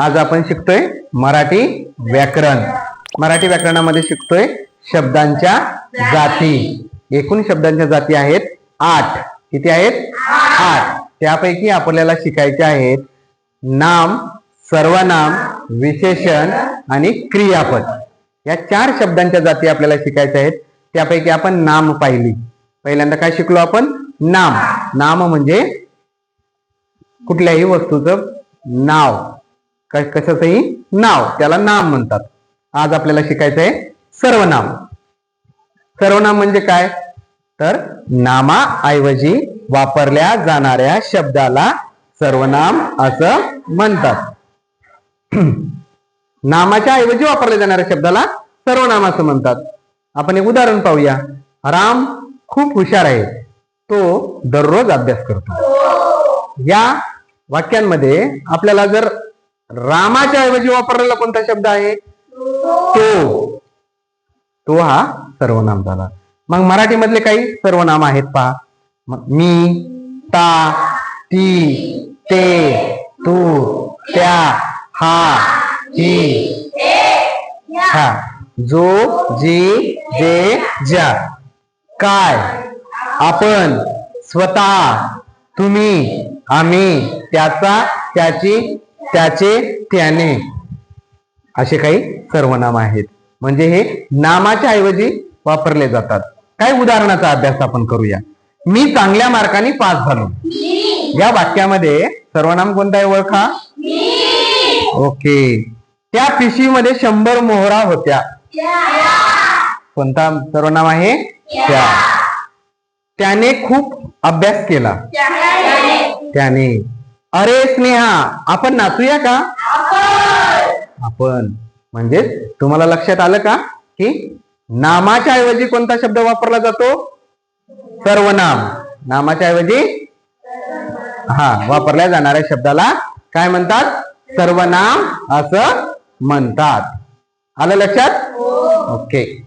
आज आपण शिकतोय मराठी व्याकरण. मराठी व्याकरणामध्ये शिकतोय शब्दांच्या जाती. एकूण शब्दांच्या जाती आहेत आठ. किती आहेत? आठ. त्यापैकी आपल्याला शिकायचे आहेत नाम सर्वनाम विशेषण आणि क्रियापद. या चार शब्दांच्या जाती आपल्याला शिकायच्या आहेत. त्यापैकी आपण नाम पाहिली. पहिल्यांदा काय शिकलो आपण? नाम. नाम म्हणजे कुठल्याही वस्तूचं नाव. कशाचंही? नाव. त्याला नाम म्हणतात. आज आपल्याला शिकायचं आहे सर्वनाम. सर्वनाम म्हणजे काय? तर नामाऐवजी वापरल्या जाणाऱ्या शब्दाला सर्वनाम असं म्हणतात. नामाच्या ऐवजी वापरल्या जाणाऱ्या शब्दाला सर्वनाम असं म्हणतात. आपण एक उदाहरण पाहूया. राम खूप हुशार आहे. तो दररोज अभ्यास करतो. या वाक्यांमध्ये आपल्याला जर रामाच्या ऐवजी वापरलेला कोणता शब्द आहे? तो. तो हा सर्वनाम झाला. मग मराठीमधले काही सर्वनाम आहेत पहा. मग मी ता ती ते तू त्या हा ही हा. जो जी जे ज्या. काय? आपण स्वतः तुम्ही आम्ही त्याचा त्याची त्याचे त्याने असे काही सर्वनाम आहेत. म्हणजे हे नामाच्या ऐवजी वापरले जातात. काही उदाहरणाचा अभ्यास आपण करूया. मी चांगल्या मार्काने पास झालो. या वाक्यामध्ये सर्वनाम कोणता आहे ओळखा? ओके. त्या पिशवीमध्ये शंभर मोहरा होत्या. कोणता सर्वनाम आहे? त्या. त्याने खूप अभ्यास केला. त्याने. अरे स्नेहा आपण नाचूया का? आपण. म्हणजे तुम्हाला लक्षात आलं का? की नामाच्या ऐवजी कोणता शब्द वापरला जातो? सर्वनाम. नामाच्या ऐवजी हा वापरल्या जाणाऱ्या शब्दाला काय म्हणतात? सर्वनाम असं म्हणतात. आलं लक्षात? ओके.